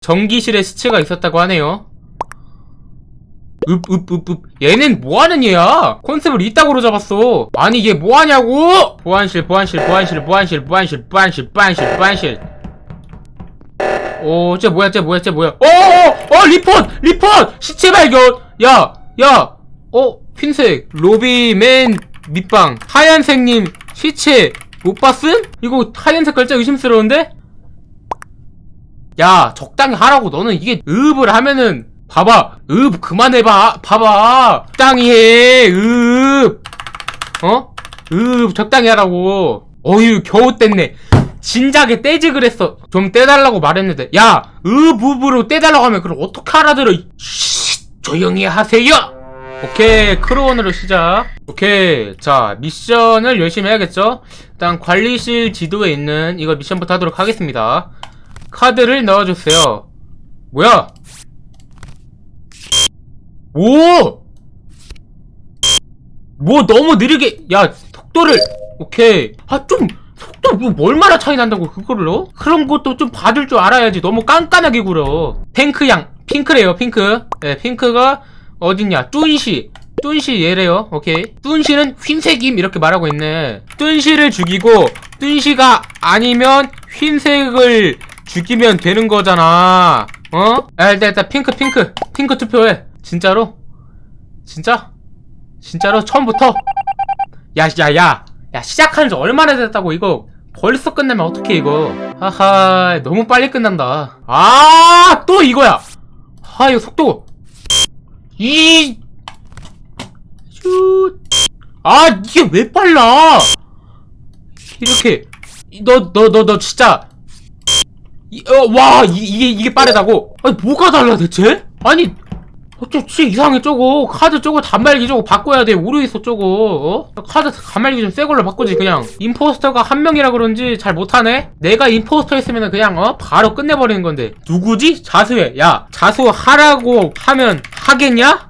전기실에 시체가 있었다고 하네요. 읍읍읍읍 얘는 뭐하는 얘야? 컨셉을 이따구로 잡았어 아니 얘 뭐하냐고 보안실 보안실 보안실 보안실 보안실 보안실 보안실 보안실 오, 쟤 뭐야, 쟤 뭐야, 쟤 뭐야. 어, 어, 어, 리폰! 리폰! 시체 발견! 야, 야, 어, 흰색, 로비, 맨, 밑방, 하얀색님, 시체, 못 봤음? 이거 하얀색 글자 의심스러운데? 야, 적당히 하라고. 너는 이게, 읍을 하면은, 봐봐. 읍, 그만해봐. 봐봐. 적당히 해. 읍. 어? 읍, 적당히 하라고. 어휴, 겨우 뗐네. 진작에 떼지 그랬어. 좀 떼달라고 말했는데. 야, 읍읍으로 떼달라고 하면 그럼 어떻게 알아들어? 이- 쉿, 조용히 하세요! 오케이, 크로원으로 시작. 오케이, 자, 미션을 열심히 해야겠죠? 일단 관리실 지도에 있는 이거 미션부터 하도록 하겠습니다. 카드를 넣어주세요. 뭐야? 오! 뭐 너무 느리게, 야, 속도를, 오케이. 아, 좀, 속도 뭐 얼마나 차이 난다고 어? 그런 것도 좀 봐줄 줄 알아야지 너무 깐깐하게 굴어 핑크양 핑크래요 핑크 네 핑크가 어딨냐 뚠시 뚠시 얘래요 오케이 뚠시는 흰색임 이렇게 말하고 있네 뚠시를 죽이고 뚠시가 아니면 흰색을 죽이면 되는 거잖아. 어? 아, 일단 일단 핑크 핑크. 핑크 투표해. 진짜로? 진짜? 진짜로? 처음부터? 야야 야. 야 시작한 지 얼마나 됐다고 이거. 벌써 끝내면 어떡해 이거. 하하 너무 빨리 끝난다. 아 또 이거야. 아 이거 속도. 이 슛. 아 이게 왜 빨라? 이렇게. 너 너 너 너 진짜 이, 어, 와 이, 이게 이게 빠르다고? 아니 뭐가 달라 대체? 아니 어째 진짜 이상해 저거. 카드 저거 단말기 저거 바꿔야 돼 모르겠어 저거 어? 카드 단말기 좀 새 걸로 바꾸지 그냥. 임포스터가 한 명이라 그런지 잘 못하네? 내가 임포스터였으면 그냥 어? 바로 끝내버리는 건데. 누구지? 자수해. 야 자수하라고 하면 하겠냐